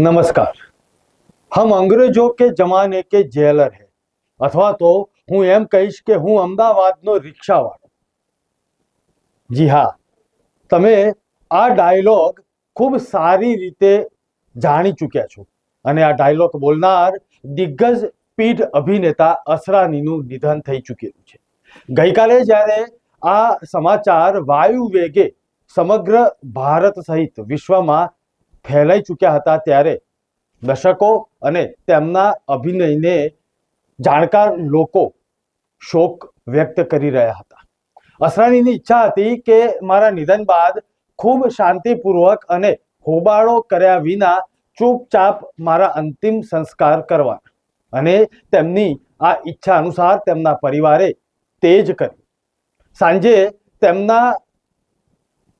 નમસ્કાર. હમ અંગ્રેજો કે જમાને કે જેલર હે. અથવા તો હું એમ કહીશ કે હું અમદાવાદનો રિક્ષાવાળો. જી હા, તમે આ ડાયલોગ ખૂબ સારી રીતે જાણી ચૂક્યા છો. અને આ ડાયલોગ બોલનાર દિગ્ગજ પીઢ અભિનેતા અસરાનીનું નિધન થઈ ચૂક્યું છે. ગઈકાલે જ્યારે આ સમાચાર વાયુ વેગે સમગ્ર ભારત સહિત વિશ્વમાં ફેલાઈ ચૂક્યા હતા ત્યારે દર્શકો અને તેમના અભિનયને જાણકાર લોકો શોક વ્યક્ત કરી રહ્યા હતા. અસરાણીની ઈચ્છા હતી કે મારા નિધન બાદ ખૂબ શાંતિપૂર્વક અને હોબાળો કર્યા વિના ચૂપચાપ મારા અંતિમ સંસ્કાર કરવા અને તેમની આ ઈચ્છા અનુસાર તેમના પરિવારે તે જ કર્યું. સાંજે તેમના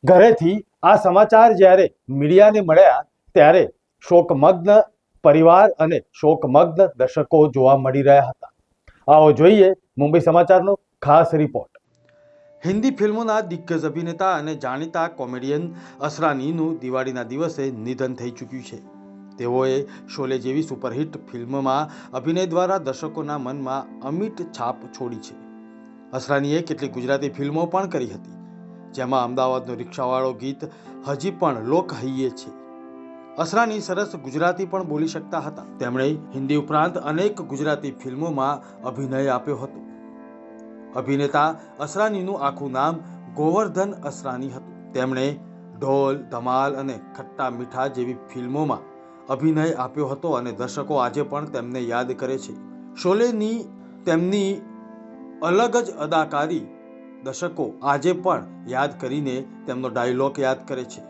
ઘરેથી આ સમાચાર જ્યારે મીડિયાને મળ્યા ત્યારે શોકમગ્ન પરિવાર અને શોકમગ્ન દર્શકો જોવા મળી રહ્યા હતા. આવો જોઈએ મુંબઈ સમાચારનો ખાસ રિપોર્ટ. હિન્દી ફિલ્મોના દિગ્ગજ અભિનેતા અને જાણીતા કોમેડિયન અસરાનીનું દિવાળીના દિવસે નિધન થઈ ચૂક્યું છે. તેઓએ શોલે જેવી સુપરહિટ ફિલ્મમાં અભિનય દ્વારા દર્શકોના મનમાં અમિટ છાપ છોડી છે. અસરાનીએ કેટલીક ગુજરાતી ફિલ્મો પણ કરી હતી. જેમાં અમદાવાદનો રિક્ષાવાળો ગીત હજી પણ લોકહૈયે છે. અસરાની સરસ ગુજરાતી પણ બોલી શકતા હતા. તેમણે હિન્દી ઉપરાંત અનેક ગુજરાતી ફિલ્મોમાં અભિનય આપ્યો હતો. અભિનેતા અસરાનીનું આખું નામ ગોવર્ધન અસરાની હતું. તેમણે ઢોલ, ધમાલ અને ખટ્ટા મીઠા જેવી ફિલ્મોમાં અભિનય આપ્યો હતો અને દર્શકો આજે પણ તેમને યાદ કરે છે. શોલેની તેમની અલગ જ અદાકારી દર્શકો, આજે પણ યાદ કરીને તેમનો ડાયલોગ યાદ કરે છે.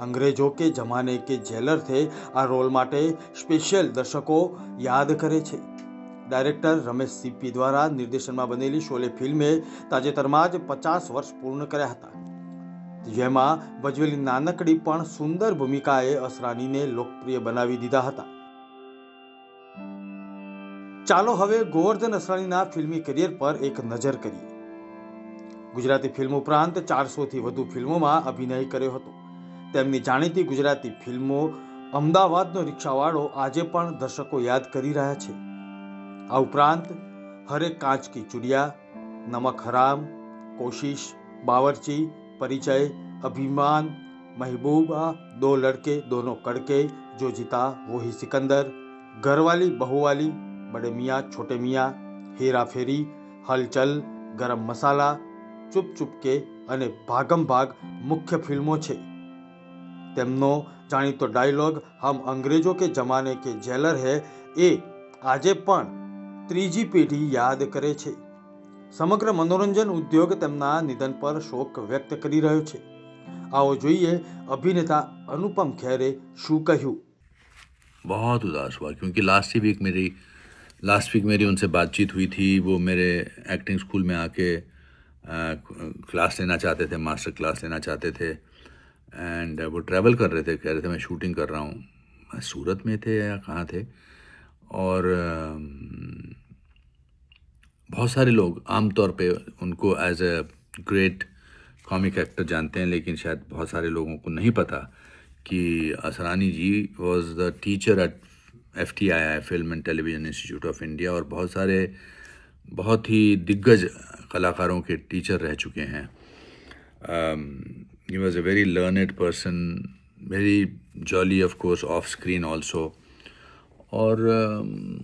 અંગ્રેજો કે જમાને કે જેલર થે, આ રોલ માટે સ્પેશિયલ દર્શકો યાદ કરે છે. ડાયરેક્ટર રમેશ સીપી દ્વારા નિર્દેશનમાં બનેલી શોલે ફિલ્મે તાજેતરમાં જ પચાસ વર્ષ પૂર્ણ કર્યા હતા. જેમાં ભજવેલી નાનકડી પણ સુંદર ભૂમિકાએ અસરાનીને લોકપ્રિય બનાવી દીધા હતા. ચાલો હવે ગોવર્ધન અસરાનીના ફિલ્મી કરિયર પર એક નજર કરીએ. ગુજરાતી ફિલ્મ ઉપરાંત ચારસોથી વધુ ફિલ્મોમાં અભિનય કર્યો હતો. તેમની જાણીતી ગુજરાતી ફિલ્મો અમદાવાદનો રિક્ષાવાળો આજે પણ દર્શકો યાદ કરી રહ્યા છે. આ ઉપરાંત હરે કાચ કી ચુડિયા, નમક હરામ, કોશિશ, બાવરચી, પરિચય, અભિમાન, મહેબૂબા, દો લડકે, દોનો કડકે, જો જીતા, વોહી સિકંદર, ઘરવાલી, બહુવાલી, બડે મિયા, છોટે મિયા, હેરા ફેરી, હલચલ, ગરમ મસાલા ચૂપ ચૂપકે અને ભાગમ ભાગ મુખ્ય ફિલ્મો છે તેમનો જાણીતો ડાયલોગ હમ અંગ્રેજો કે જમાને કે જેલર હે એ આજે પણ ત્રીજી પેઢી યાદ કરે છે સમગ્ર મનોરંજન ઉદ્યોગ તેમના નિધન પર શોક વ્યક્ત કરી રહ્યો છે આવો જોઈએ અભિનેતા અનુપમ ખેરે શું કહ્યું बहुत उदास हुआ क्योंकि लास्ट ही वीक मेरी लास्ट वीक मेरी उनसे बातचीत हुई थी वो मेरे एक्टिंग स्कूल में आके क्लास लेना चाहते थे, मास्टर क्लास लेना चाहते थे एंड वो ट्रैवल कर रहे थे, कह रहे थे, मैं शूटिंग कर रहा हूँ। सूरत में थे या कहाँ थे? और बहुत सारे लोग, आमतौर पे उनको as a great comic actor जानते हैं, लेकिन शायद बहुत सारे लोगों को नहीं पता कि Asrani ji was the teacher at F T I I film and television institute of India और बहुत सारे, बहुत ही दिग्गज कलाकारों के टीचर रह चुके हैं। He was a very learned person very jolly of course on screen also और um,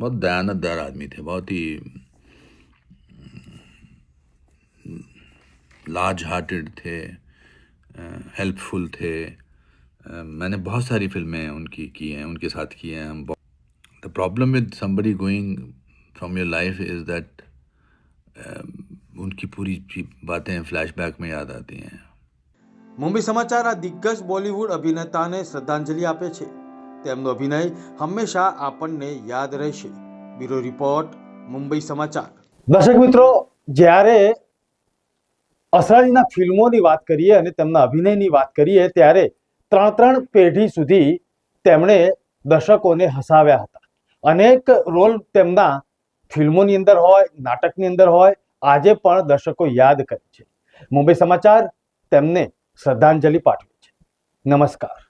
बहुत दयानतदार आदमी थे बहुत ही लार्ज हार्टेड थे हेल्पफुल थे। अ, मैंने बहुत सारी फ़िल्में उनकी की हैं उनके साथ की हैं। हम the problem with somebody going from your life is that उनकी पूरी ची- बातें फ्लैशबैक में याद आती हैं મુંબઈ સમાચાર આ દિગ્ગજ બોલિવૂડ અભિનેતાને શ્રદ્ધાંજલિ આપે છે તેમનો અભિનય હંમેશા આપણને યાદ રહેશે બ્યુરો રિપોર્ટ મુંબઈ સમાચાર દર્શક મિત્રો જ્યારે અસરાણીના ફિલ્મોની વાત કરીએ અને તેમના અભિનયની વાત કરીએ ત્યારે ત્રણ ત્રણ પેઢી સુધી તેમણે દર્શકોને હસાવ્યા હતા અનેક રોલ તેમના ફિલ્મોની અંદર હોય, નાટકની અંદર હોય, આજે પણ દર્શકો યાદ કરે છે. મુંબઈ સમાચાર, તેમને શ્રદ્ધાંજલિ પાઠવે છે. નમસ્કાર.